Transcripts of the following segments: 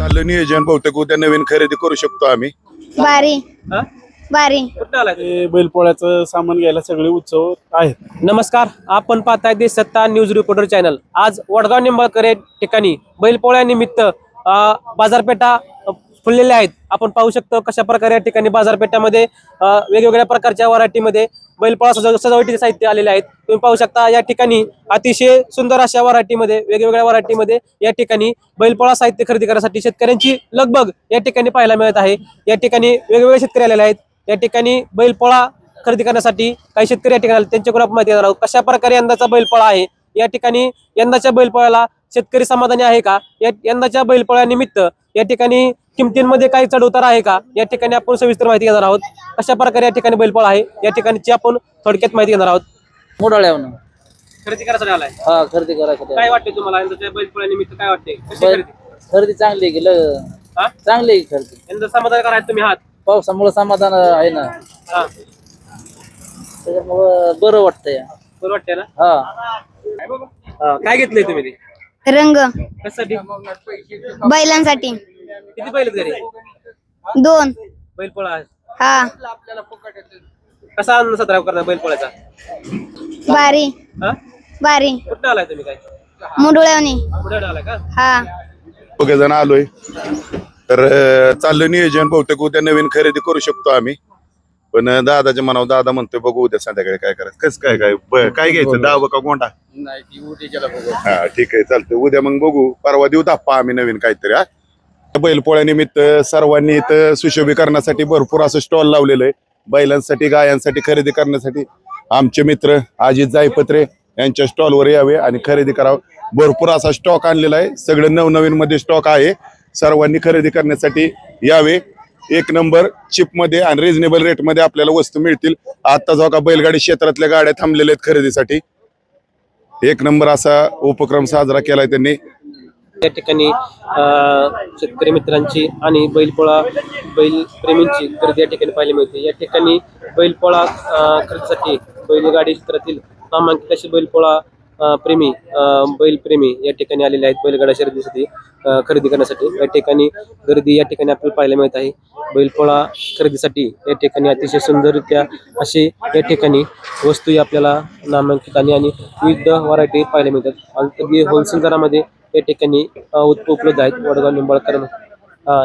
चाललं नियोजन बहुतेक उद्या नवीन खरेदी करू शकतो आम्ही. बारी. हा? बारी. कुठं आलाय? तुम्ही? ते बैलपोळ्याचं सामान घ्यायला सगळे उत्सव आहेत. नमस्कार आपण पाहताय देश सत्ता न्यूज रिपोर्टर चॅनल. आज वडगाव निंबाळकर या ठिकाणी बैलपोळ्यानिमित्त अ, बाजारपेठा अ, फुललेल्या आहेत. आपण पाहू शकतो कशा प्रकारे या ठिकाणी बाजारपेठामध्ये वेगवेगळ्या प्रकारच्या व्हरायटीमध्ये बैलपोळा सजाव सजावटीचे साहित्य आलेले आहेत. तुम्ही पाहू शकता या ठिकाणी अतिशय सुंदर अशा व्हरायटीमध्ये वेगवेगळ्या व्हरायटीमध्ये या ठिकाणी बैलपोळा साहित्य खरेदी करण्यासाठी शेतकऱ्यांची लगबग या ठिकाणी पाहायला मिळत आहे. या ठिकाणी वेगवेगळे शेतकरी आलेले आहेत. या ठिकाणी बैलपोळा खरेदी करण्यासाठी काही शेतकरी या ठिकाणी त्यांच्याकडून आपण माहिती देणार आहोत कशा प्रकारे यंदाचा बैलपोळा आहे. या ठिकाणी यंदाच्या बैलपोळ्याला शेतकरी समाधानी आहे का? या यंदाच्या बैलपोळ्यानिमित्त या ठिकाणी किमतींमध्ये काही चढ उतार आहे का? या ठिकाणी आपण सविस्तर माहिती घेणार आहोत. कशा प्रकारे या ठिकाणी बैलपोळा आहे? या ठिकाणची आपण थोडक्यात माहिती घेणार आहोत. मोडाळ्यावरून. खरेदी करायसाठी आलाय. हा खरेदी करायसाठी काय वाटते तुम्हाला? यंदाच्या बैलपोळ्यानिमित्त काय वाटते कशी बैल- खरेदी? खरेदी चांगली आहे की ल- हा? चांगली आहे की खरेदी? यंदा समाधान करायचं तुम्ही आहात? पावसामुळे समाधान आहे ना. हा. त्याच्यामुळं बरं वाटतंय. बरं वाटतंय ना? हा. हा, काय घेतलंय तुम्ही ते? रंग. कशासाठी बैलांसाठी. किती बैल आहेत घरी? दोन. बैलपोळा हा. कसा आनंद साजरा करणार बैलपोळ्याचा बारी हा? बारी कुठं आलाय तुम्ही काय? आलाय का? हा. जण आलोय. तर अं, चाललं नियोजन बहुतेक उद्या नवीन खरेदी करू शकतो आम्ही. पण दादाच्या मनावर दादा म्हणतोय बघू उद्या संध्याकाळी काय करायचं. कसं काय काय ब- काय घ्यायचं? दाव का गोंडा? हा ठीक आहे चालतंय. उद्या मग बघू. परवा देऊ दाप्पा आम्ही नवीन काहीतरी हा. बैलपोळ्यानिमित्त सर्वांनी इथं सुशोभीकरणासाठी भरपूर असं स्टॉल लावलेलं आहे. बैलांसाठी गायांसाठी खरेदी करण्यासाठी आमचे मित्र अजित जायपत्रे यांच्या स्टॉलवर यावे आणि खरेदी करावं. भरपूर असा स्टॉक आणलेला आहे. सगळं नवनवीन मध्ये स्टॉक आहे. सर्वांनी खरेदी करण्यासाठी यावे. एक नंबर चिपमध्ये आणि रिझनेबल रेटमध्ये आपल्याला वस्तू मिळतील. आता जो का बैलगाडी क्षेत्रातल्या गाड्या थांबलेल्या आहेत खरेदीसाठी. एक नंबर असा उपक्रम साजरा केलाय त्यांनी. या ठिकाणी शेतकरी मित्रांची आणि बैलपोळा बैल प्रेमींची गर्दी या ठिकाणी पाहायला मिळते. या ठिकाणी बैलपोळा खरेदीसाठी बैलगाडी क्षेत्रातील नामांकित असे बैलपोळा प्रेमी बैलप्रेमी या ठिकाणी आलेले आहेत बैलगाडा शर्यतीसाठी खरेदी करण्यासाठी. या ठिकाणी गर्दी या ठिकाणी आपल्याला पाहायला मिळत आहे. बैलपोळा खरेदीसाठी या ठिकाणी अतिशय सुंदररित्या असे या ठिकाणी वस्तू आपल्याला नामांकित आणि आणि विविध व्हरायटी पाहायला मिळतात. आणि अगदी होलसेल दरामध्ये या ठिकाणी उपलब्ध आहेत. वडगाव निंबाळकर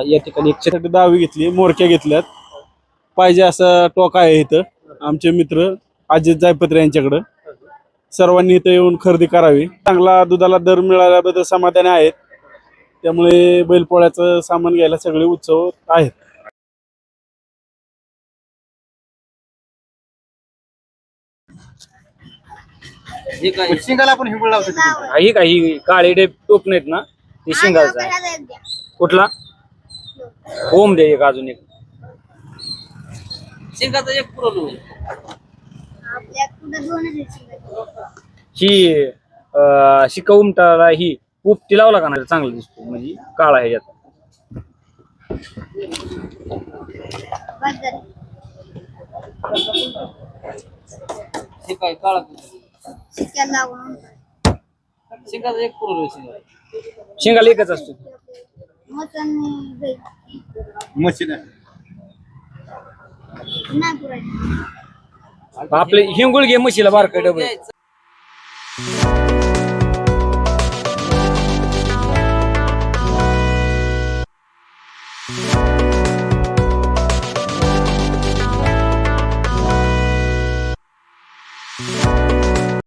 या ठिकाणी एकशे त्यासाठी दावी घेतली मोरक्या घेतल्यात. पाहिजे असं टोक आहे इथं. आमचे मित्र अजित जायपत्रे यांच्याकडं. सर्वांनी इथं येऊन खरेदी करावी. चांगला दुधाला दर मिळाल्याबद्दल समाधानी आहेत. त्यामुळे बैलपोळ्याचं सामान घ्यायला सगळे उत्सव आहेत. हे काय? ही काही काळे डे टोपण आहेत ना? ती शिंगाचा आहे. कुठला? ओम दे एक अजून एक. शिंगाचं एक पुरवलं ही अं, शिका उमटाला ही उपटी लावला का नाही चांगला दिसतो म्हणजे काळा ह्याच्यात. हे काय काळा शिंगाचं एक पुरवलं शिंगा. शिंगाला एकच असतो. आपले हिंगुळ घे म्हशीला बारका